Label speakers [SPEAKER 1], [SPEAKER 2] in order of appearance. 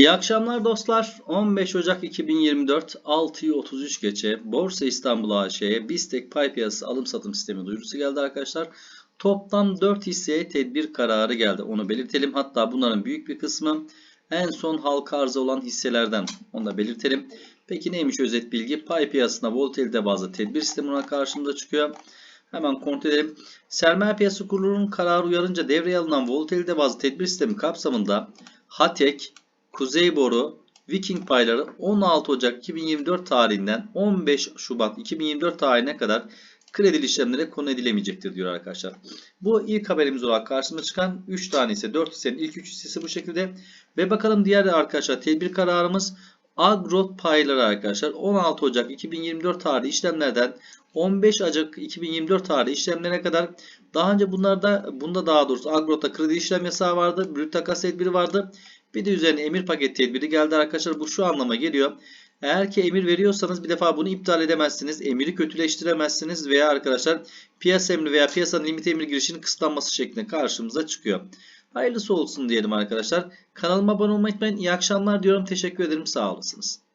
[SPEAKER 1] İyi akşamlar dostlar. 15 Ocak 2024 6'yı 33 geçe Borsa İstanbul AŞ'ye Bistek pay piyasası alım satım sistemi duyurusu geldi arkadaşlar. Toplam 4 hisseye tedbir kararı geldi. Onu belirtelim. Hatta bunların büyük bir kısmı en son halka arzı olan hisselerden. Onu da belirtelim. Peki neymiş özet bilgi? Pay piyasasında volatilite bazlı tedbir sistemi olarak karşımıza çıkıyor. Hemen kontrol edelim. Sermaye Piyasası Kurulu'nun kararı uyarınca devreye alınan volatilite bazlı tedbir sistemi kapsamında HATEK, Kuzey Boru, Viking payları 16 Ocak 2024 tarihinden 15 Şubat 2024 tarihine kadar kredili işlemlere konu edilemeyecektir diyor arkadaşlar. Bu ilk haberimiz olarak karşımıza çıkan 3 tane ise 4 hissenin ilk 3 hissesi bu şekilde. Ve bakalım diğer arkadaşlar tedbir kararımız Agrot payları arkadaşlar 16 Ocak 2024 tarihi işlemlerden 15 Ocak 2024 tarihi işlemlerine kadar daha önce bunlarda bunda daha doğrusu Agrot'ta kredi işlem yasağı vardı. Brüt takas tedbiri vardı. Bir de üzerine emir paket tedbiri geldi arkadaşlar. Bu şu anlama geliyor. Eğer ki emir veriyorsanız bir defa bunu iptal edemezsiniz. Emiri kötüleştiremezsiniz veya arkadaşlar piyasa emri veya piyasanın limit emir girişinin kısıtlanması şeklinde karşımıza çıkıyor. Hayırlısı olsun diyelim arkadaşlar. Kanalıma abone olmayı unutmayın. İyi akşamlar diyorum. Teşekkür ederim. Sağ olasınız.